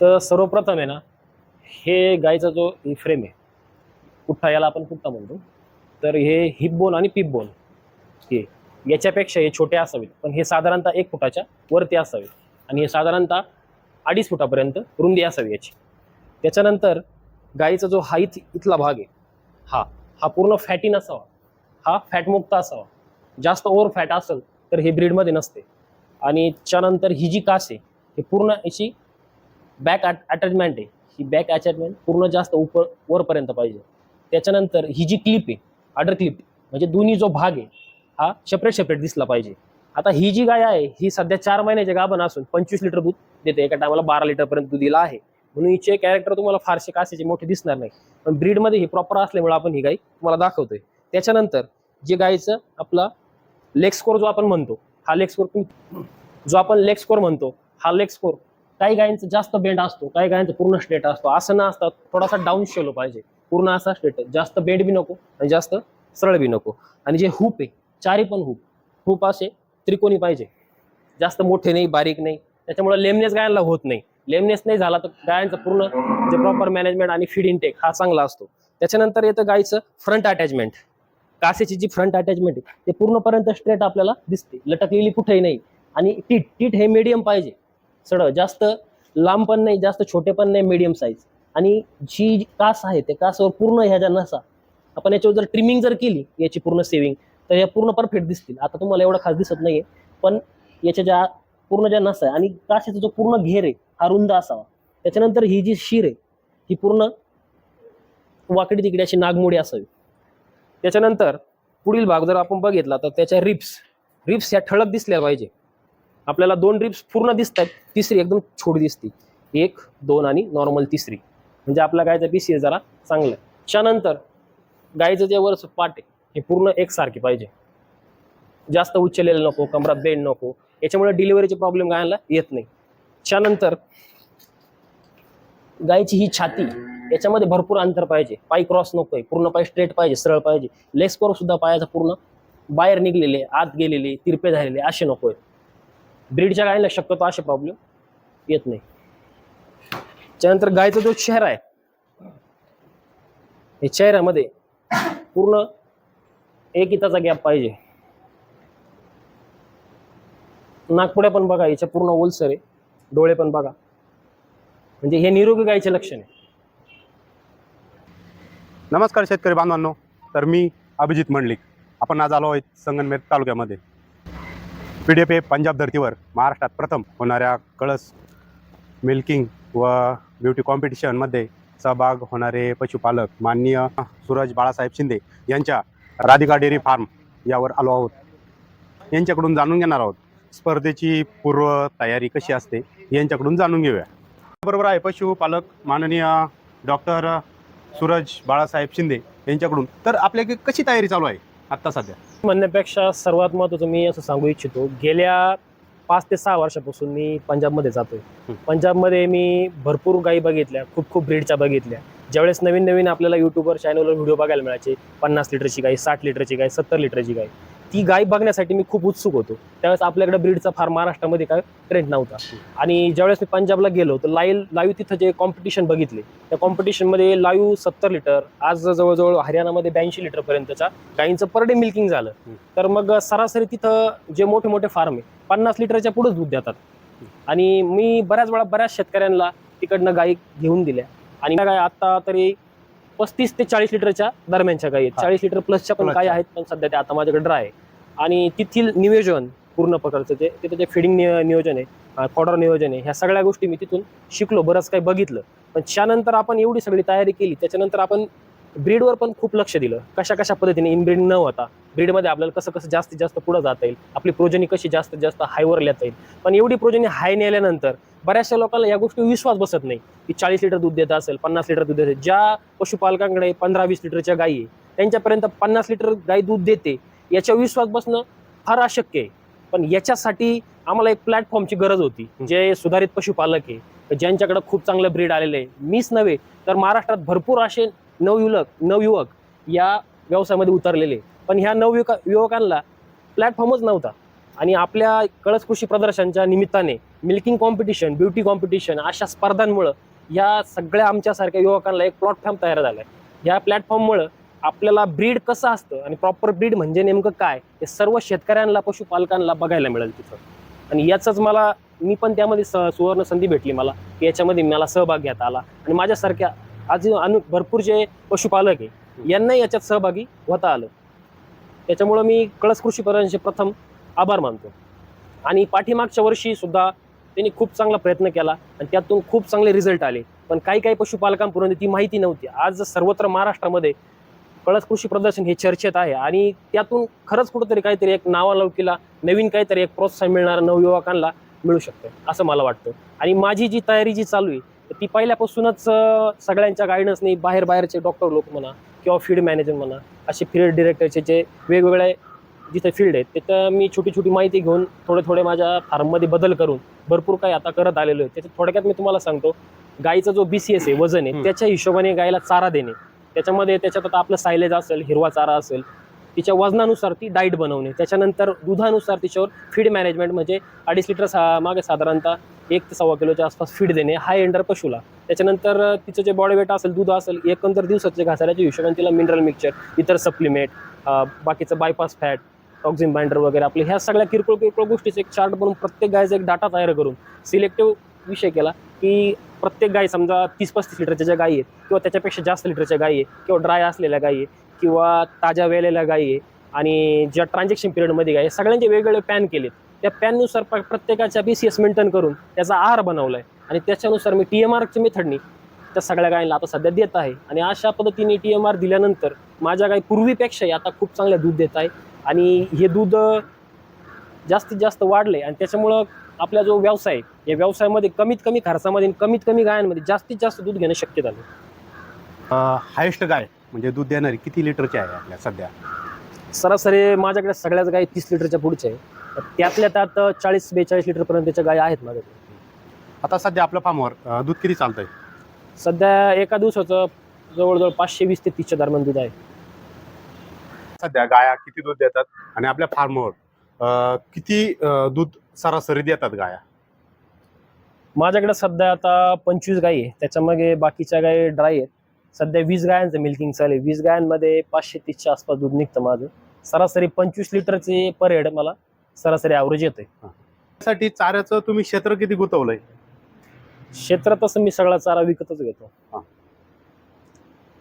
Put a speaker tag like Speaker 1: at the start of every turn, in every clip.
Speaker 1: तर सर्वप्रथम आहे ना हे गायचा जो फ्रेम आहे पुठ्ठा याला आपण पुठ्ठा म्हणतो? तर हे हिप बोन आणि पिप बोन हे याच्यापेक्षा हे छोटे असावेत. पण हे साधारणतः एक फुटाच्या वरती असावे आणि हे साधारणतः अडीच फुटापर्यंत रुंदी असावी याची. त्याच्यानंतर गाईचा जो हा इथ इथला भाग आहे हा हा पूर्ण फॅटी नसावा. हा फॅटमुक्त असावा. जास्त ओव्हर फॅट असेल तर हे ब्रीडमध्ये नसते. आणि त्यानंतर ही जी कास आहे हे पूर्ण याची बॅक अटॅचमेंट आहे. ही बॅक अटॅचमेंट पूर्ण जास्त उपर वरपर्यंत पाहिजे. त्याच्यानंतर ही जी क्लिप आहे अडर क्लिप म्हणजे दोन्ही जो भाग आहे हा सेपरेट सेपरेट दिसला पाहिजे. आता ही जी गाय आहे ही सध्या चार महिन्याच्या गाभण असून पंचवीस लिटर दूध देते. एका टायमाला बारा लिटरपर्यंत दूध दिला आहे. म्हणून हिचे कॅरेक्टर तुम्हाला फारसे कासेचे मोठे दिसणार नाही. पण ब्रीडमध्ये ही प्रॉपर असल्यामुळे आपण ही गाय तुम्हाला दाखवतोय. त्याच्यानंतर जे गायचं आपला लेग स्कोर जो आपण म्हणतो हा लेग स्कोर जो आपण लेग स्कोर म्हणतो हा लेग स्कोर काही गायींचा जास्त बेंड असतो काही गायींचा पूर्ण स्ट्रेट असतो. असं न थोडासा डाऊन शेलो पाहिजे. पूर्ण असा स्ट्रेट जास्त बेंड बी नको आणि जास्त सरळ बी नको. आणि जे हुप आहे चारी पण हुप हुप असे त्रिकोणी पाहिजे. जास्त मोठे नाही बारीक नाही. त्याच्यामुळे लेमनेस गायांना होत नाही. लेमनेस नाही झाला तर गायांचं पूर्ण जे प्रॉपर मॅनेजमेंट आणि फीड इनटेक हा चांगला असतो. त्याच्यानंतर येतं गायीचं फ्रंट अटॅचमेंट कासेची जी फ्रंट अटॅचमेंट आहे ते पूर्णपर्यंत स्ट्रेट आपल्याला दिसते. लटकलेली कुठेही नाही. आणि टीट टीट हे मीडियम पाहिजे. सड जास्त लांब पण नाही जास्त छोटे पण नाही मीडियम साईज आणि जी जी कास आहे त्या कासवर पूर्ण ह्या ज्या नसा आपण याच्यावर जर ट्रिमिंग जर केली याची पूर्ण सेविंग तर या पूर्ण परफेक्ट दिसतील. आता तुम्हाला एवढं खास दिसत नाहीये पण याच्या ज्या पूर्ण ज्या नसा आहे आणि कासेचा जो पूर्ण घेर आहे हा रुंद असावा. त्याच्यानंतर ही जी शीर आहे ही पूर्ण वाकडी तिकडे अशी नागमोडी असावी. त्याच्यानंतर पुढील भाग जर आपण बघितला तर त्याच्या रिप्स रिप्स ह्या ठळक दिसल्या पाहिजे. आपल्याला दोन रिप्स पूर्ण दिसतात तिसरी एकदम छोटी दिसते. एक दोन आणि नॉर्मल तिसरी. म्हणजे आपल्या गायचा पीसी जरा चांगलं आहे. त्यानंतर गायचं जे वरचं पाट आहे हे पूर्ण एकसारखी पाहिजे. जास्त उचललेलं नको कमरात बेंड नको. याच्यामुळे डिलिव्हरीचे प्रॉब्लेम गायला येत नाही. त्यानंतर गायची ही छाती याच्यामध्ये भरपूर अंतर पाहिजे. पाय क्रॉस नको आहे पूर्ण पाय स्ट्रेट पाहिजे सरळ पाहिजे. लेग सुद्धा पायाचा पूर्ण बाहेर निघलेले आत गेलेले तिरपे झालेले असे नको आहेत. ब्रीडच्या गायीला शक्यतो असे प्रॉब्लेम येत नाही. त्यानंतर गायचा जो चेहरा आहे हे चेहऱ्यामध्ये पूर्ण एक इताचा गॅप पाहिजे. नागपुड्या पण बघा याच्या पूर्ण ओलसर आहे. डोळे पण बघा. म्हणजे हे निरोगी गायचे लक्षण आहे.
Speaker 2: नमस्कार शेतकरी बांधवांनो तर मी अभिजित मंडलिक. आपण आज आलो आहोत संगनमेर तालुक्यामध्ये. P D F A Punjab धर्तीवर महाराष्ट्रात प्रथम होणाऱ्या कळस मिल्किंग व ब्युटी कॉम्पिटिशनमध्ये सहभाग होणारे पशुपालक माननीय सूरज बाळासाहेब शिंदे यांच्या राधिका डेअरी फार्म यावर आलो आहोत. यांच्याकडून जाणून घेणार आहोत स्पर्धेची पूर्व तयारी कशी असते यांच्याकडून जाणून घेऊया. बरोबर आहे पशुपालक माननीय डॉक्टर सूरज बाळासाहेब शिंदे यांच्याकडून. तर आपल्या कशी तयारी चालू आहे? आत्ता सध्या?
Speaker 1: म्हणण्यापेक्षा सर्वात महत्त्वाचं मी असं सांगू इच्छितो गेल्या पाच ते सहा वर्षापासून मी पंजाबमध्ये जातोय. पंजाबमध्ये मी भरपूर गायी बघितल्या खूप खूप ब्रीडच्या बघितल्या. ज्यावेळेस नवीन नवीन आपल्याला युट्यूबवर चॅनलवर व्हिडिओ बघायला मिळायचे पन्नास लिटरची गाय साठ लिटरची गाय सत्तर लिटरची गाय ती गाय बघण्यासाठी मी खूप उत्सुक होतो. त्यावेळेस आपल्याकडे ब्रीडचा फार महाराष्ट्रामध्ये काय ट्रेंड नव्हता. आणि ज्यावेळेस मी पंजाबला गेलो तर लाईव्ह लाईव्ह तिथं जे कॉम्पिटिशन बघितले त्या कॉम्पिटिशनमध्ये लाईव्ह सत्तर लिटर आज जवळजवळ हरियाणामध्ये ब्याऐंशी लिटरपर्यंतच्या गायींचं पर डे मिल्किंग झालं. तर मग सरासरी तिथं जे मोठे मोठे फार्म आहे पन्नास लिटरच्या पुढेच दूध देतात. आणि मी बऱ्याच वेळा बऱ्याच शेतकऱ्यांना तिकडनं गायी घेऊन दिल्या. आणि गाय आता तरी पस्तीस ते चाळीस लिटरच्या दरम्यानच्या गायी आहेत. चाळीस लिटर प्लसच्या पण. गायी आहेत पण सध्या त्या आता माझ्याकडे ड्राय आहे आणि तिथील नियोजन पूर्ण प्रकारचं ते तिथं जे फिडिंग नियोजन आहे फॉडर नियोजन आहे ह्या सगळ्या गोष्टी मी तिथून शिकलो बरंच काही बघितलं पण त्यानंतर आपण एवढी सगळी तयारी केली त्याच्यानंतर आपण ब्रीडवर पण खूप लक्ष दिलं. कशा कशा पद्धतीने इनब्रीड न होता ब्रीडमध्ये आपल्याला कसं कसं जास्तीत जास्त पुढं जाता येईल आपली प्रोजनी कशी जास्तीत जास्त हायवर लेता येईल. पण एवढी प्रोजनी हाय नेल्यानंतर बऱ्याचशा लोकांना या गोष्टी विश्वास बसत नाही की चाळीस लिटर दूध देत असेल पन्नास लिटर दूध देते ज्या पशुपालकांकडे पंधरा वीस लिटरच्या गायी आहे त्यांच्यापर्यंत पन्नास लिटर गाय दूध देते याच्या विश्वास बसणं फार अशक्य आहे. पण याच्यासाठी आम्हाला एक प्लॅटफॉर्मची गरज होती जे सुधारित पशुपालक आहे ज्यांच्याकडे खूप चांगलं ब्रीड आलेलं आहे. मीच नव्हे तर महाराष्ट्रात भरपूर असे नवयुवक नवयुवक या व्यवसायामध्ये उतरलेले. पण ह्या नवयुवक युवकांना प्लॅटफॉर्मच नव्हता. आणि आपल्या कळस कृषी प्रदर्शनच्या निमित्ताने मिल्किंग कॉम्पिटिशन ब्युटी कॉम्पिटिशन अशा स्पर्धांमुळं या सगळ्या आमच्यासारख्या युवकांना एक प्लॅटफॉर्म तयार झाला आहे या प्लॅटफॉर्ममुळं आपल्याला ब्रीड कसं असतं आणि प्रॉपर ब्रीड म्हणजे नेमकं काय हे सर्व शेतकऱ्यांना पशुपालकांना बघायला मिळेल तिथं. आणि याचंच मला मी पण त्यामध्ये स सुवर्ण संधी भेटली मला की याच्यामध्ये मला सहभाग घेता आला. आणि माझ्यासारख्या आज अनु भरपूर जे पशुपालक आहे यांनाही याच्यात सहभागी होता आलं. त्याच्यामुळं मी कळस कृषी प्रधानचे प्रथम आभार मानतो. आणि पाठीमागच्या वर्षी सुद्धा त्यांनी खूप चांगला प्रयत्न केला आणि त्यातून खूप चांगले रिझल्ट आले. पण काही काही पशुपालकांपर्यंत ती माहिती नव्हती. आज सर्वत्र महाराष्ट्रामध्ये कळस कृषी प्रदर्शन हे चर्चेत आहे आणि त्यातून खरंच कुठंतरी काहीतरी एक नावालौकीला नवीन काहीतरी एक प्रोत्साहन मिळणार नवयुवकांना मिळू शकतं असं मला वाटतं. आणि माझी जी तयारी जी चालू आहे ती पहिल्यापासूनच सगळ्यांच्या गायडन्सनी बाहेर बाहेरचे डॉक्टर लोक म्हणा किंवा फील्ड मॅनेजर म्हणा असे फील्ड डिरेक्टरचे जे वेगवेगळे जिथे फील्ड आहेत तिथं मी छोटी छोटी माहिती घेऊन थोडे थोडे माझ्या फार्ममध्ये बदल करून भरपूर काही आता करत आलेलो आहे त्याच्यात थोडक्यात मी तुम्हाला सांगतो गाईचा जो बी सी एस आहे वजन आहे. त्याच्या हिशोबाने गायला चारा देणे त्याच्यामध्ये त्याच्यात आता आपलं सायलेज असेल हिरवा चारा असेल तिच्या वजनानुसार ती डाईट बनवणे. त्याच्यानंतर दुधानुसार तिच्यावर फीड मॅनेजमेंट म्हणजे अडीच लिटर सा मागे साधारणतः एक ते सव्वा किलोच्या आसपास फीड देणे हाय एंडर पशूला. त्याच्यानंतर तिचं जे बॉडी वेट असेल दूध असेल एकंदर दिवसाचे घासाऱ्याच्या हिशोबाने तिला मिनरल मिक्सचर इतर सप्लिमेंट बाकीचं बायपास फॅट टॉक्झिन बाइंडर वगैरे आपले ह्या सगळ्या किरकोळ किरकोळ गोष्टीचं एक चार्ट बनवून प्रत्येक गायचा एक डाटा तयार करून सिलेक्टिव्ह विषय केला की प्रत्येक गाय समजा तीस पस्तीस लिटरच्या ज्या गायी आहेत किंवा त्याच्यापेक्षा जास्त लिटरच्या गायी आहे किंवा ड्राय असलेल्या गायी आहे किंवा ताज्या वेलेल्या गायी आहे आणि ज्या ट्रान्झॅक्शन पिरियडमध्ये गाय आहे, सगळ्यांचे वेगवेगळे पॅन केलेत. त्या पॅननुसार प- प्रत्येकाच्या बी सी एस मेंटेन करून त्याचा आहार बनवला आहे आणि त्याच्यानुसार मी टी एम आरच्या मेथडनी त्या सगळ्या गायींना आता सध्या देत आहे. आणि अशा पद्धतीने टी एम आर दिल्यानंतर माझ्या गाय पूर्वीपेक्षाही आता खूप चांगलं दूध देत आहे. आणि हे दूध जास्तीत जास्त वाढले आणि त्याच्यामुळं आपला जो व्यवसाय या व्यवसायामध्ये कमीत कमी खर्चामध्ये आणि कमीत कमी गायांमध्ये जास्तीत जास्त दूध घेणं शक्य झालं
Speaker 2: हायेस्ट गाय. म्हणजे दूध देणारी किती लिटरची आहे आपल्या सध्या?
Speaker 1: सरासरी माझ्याकडे सगळ्याच गाय तीस लिटरच्या पुढच्या आहे. त्यातल्या त्यात चाळीस बेचाळीस लिटरपर्यंतच्या गाय आहेत माझ्याकडे.
Speaker 2: आता सध्या आपल्या फार्मवर अं, दूध किती चालतंय?
Speaker 1: सध्या एका दिवसाचं जवळजवळ पाचशे वीस ते तीसच्या दरम्यान दूध आहे.
Speaker 2: सध्या गाया किती दूध देतात आणि आपल्या फार्मवर अं, किती अं, दूध सरासरी देतात गाया?
Speaker 1: माझ्याकडे सध्या आता पंचवीस गायी आहे. त्याच्यामागे बाकीच्या गायी ड्राय आहेत. सध्या वीस गायांचं मिल्किंग चालू आहे. वीस गायांमध्ये पाचशे तीसच्या आसपास दूध निघतं माझं. सरासरी पंचवीस लिटरचे पर हेड मला सरासरी ॲव्हरेज येते
Speaker 2: त्यासाठी चाऱ्याचं तुम्ही क्षेत्र किती गुंतवलंय?
Speaker 1: क्षेत्र तसं मी सगळा चारा विकतच घेतो.
Speaker 2: हा.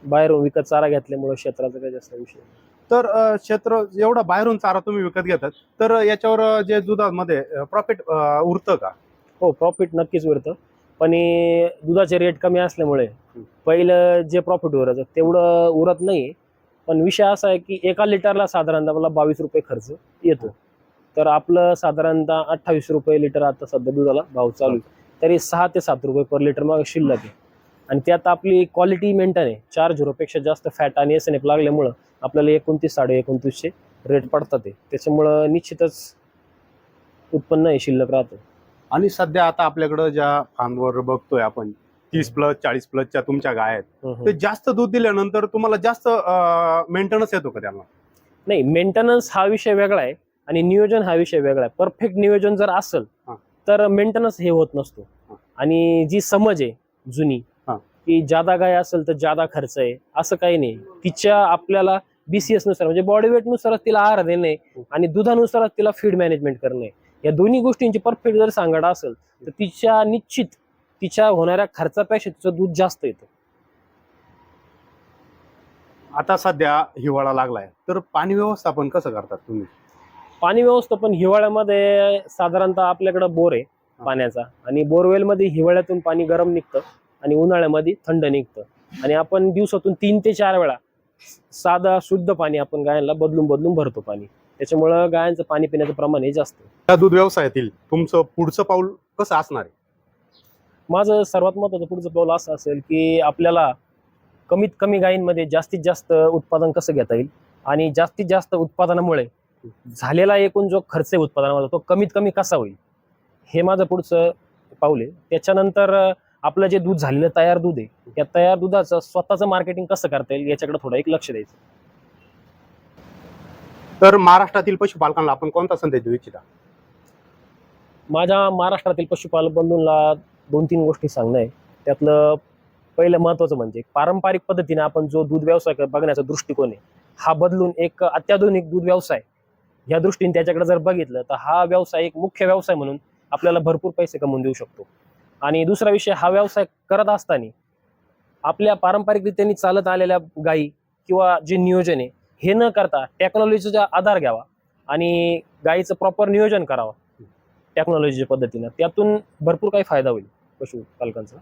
Speaker 1: बाहेरून विकत चारा घेतल्यामुळे क्षेत्राचा काही जास्त विषय नाही.
Speaker 2: तर अं, क्षेत्र एवढा बाहेरून चारा तुम्ही विकत घेतात तर याच्यावर अं, जे दुधामध्ये प्रॉफिट उरतं का?
Speaker 1: हो प्रॉफिट नक्कीच उरतं. पण हे दुधाचे रेट कमी असल्यामुळे पहिलं जे प्रॉफिट उरायचं तेवढं उरत नाही. पण विषय असा आहे की एका लिटरला साधारणतः मला बावीस रुपये खर्च येतो. तर आपलं साधारणतः अठ्ठावीस रुपये लिटर आता सध्या दुधाला भाव चालू आहे. तरी सहा ते सात रुपये पर लिटर मग शिल्लक आहे. आणि त्यात आपली क्वालिटी मेंटेन आहे. चार झिरोपेक्षा जास्त फॅट आणि एस एन एफ लागल्यामुळं आपल्याला एकोणतीस साडे एकोणतीसशे रेट पडतात ते त्याच्यामुळं निश्चितच उत्पन्न हे शिल्लक राहतं.
Speaker 2: आणि सध्या आता आपल्याकडं ज्या फार्मवर बघतोय आपण तीस प्लस चाळीस प्लसच्या तुमच्या गाय आहेत
Speaker 1: हं, हं.
Speaker 2: ते जास्त दूध दिल्यानंतर तुम्हाला जास्त मेंटेनन्स येतो का त्यांना
Speaker 1: नाही मेंटेनन्स हा विषय वेगळा आहे आणि नियोजन हा विषय वेगळा आहे परफेक्ट नियोजन जर असेल
Speaker 2: हा.
Speaker 1: तर मेंटेनन्स हे होत नसतो
Speaker 2: हा.
Speaker 1: आणि जी समज आहे जुनी
Speaker 2: हा.
Speaker 1: की जादा गाय असेल तर जादा खर्च आहे असं काही नाही तिच्या आपल्याला बीसीएसनुसार म्हणजे बॉडी वेट नुसारच तिला आहार देणे आणि दुधानुसारच तिला फीड मॅनेजमेंट करणे या दोन्ही गोष्टींची परफेक्ट जर सांगड असेल तर तिच्या निश्चित तिच्या होणाऱ्या खर्चापेक्षा तिचं दूध जास्त येतं.
Speaker 2: आता सध्या हिवाळा लागलाय. तर पाणी व्यवस्थापन कसं करतात तुम्ही?
Speaker 1: पाणी व्यवस्थापन हिवाळ्यामध्ये साधारणतः आपल्याकडं बोर आहे पाण्याचा. आणि बोरवेलमध्ये हिवाळ्यातून पाणी गरम निघतं आणि उन्हाळ्यामध्ये थंड निघतं. आणि आपण दिवसातून तीन ते चार वेळा साधा शुद्ध पाणी आपण गायांना बदलून बदलून भरतो पाणी. त्याच्यामुळं गायांचं पाणी पिण्याचं प्रमाण हे जास्त आहे.
Speaker 2: त्या दूध व्यवसायातील तुमचं पुढचं पाऊल कसं असणार आहे?
Speaker 1: माझं सर्वात महत्त्वाचं पुढचं पाऊल असं असेल की आपल्याला कमीत कमी गायींमध्ये जास्तीत जास्त उत्पादन कसं घेता येईल? आणि जास्तीत जास्त उत्पादनामुळे झालेला एकूण जो खर्च आहे उत्पादनाचा तो कमीत कमी कसा होईल? हे माझं पुढचं पाऊल आहे. त्याच्यानंतर अं, आपलं जे दूध झालेलं तयार दूध आहे त्या तयार दुधाचं स्वतःचं मार्केटिंग कसं करता येईल याच्याकडे थोडं एक लक्ष द्यायचं.
Speaker 2: तर महाराष्ट्रातील पशुपालकांना आपण कोणता संदेश देऊ इच्छिता?
Speaker 1: माझ्या महाराष्ट्रातील पशुपालक बंधूंना दोन तीन गोष्टी सांगणं आहे. त्यातलं पहिलं महत्त्वाचं म्हणजे पारंपरिक पद्धतीने आपण जो दूध व्यवसाय बघण्याचा दृष्टिकोन आहे हा बदलून एक अत्याधुनिक दूध व्यवसाय या दृष्टीने त्याच्याकडे जर बघितलं तर हा व्यवसाय एक मुख्य व्यवसाय म्हणून आपल्याला भरपूर पैसे कमवून देऊ शकतो. आणि दुसरा विषय हा व्यवसाय करत असताना आपल्या पारंपरिक रीतीने चालत आलेल्या गायी किंवा जे नियोजन आहे हे न करता टेक्नॉलॉजीचा आधार घ्यावा आणि गायीचं प्रॉपर नियोजन करावं टेक्नॉलॉजीच्या पद्धतीनं. त्यातून भरपूर काही फायदा होईल पशुपालकांचा.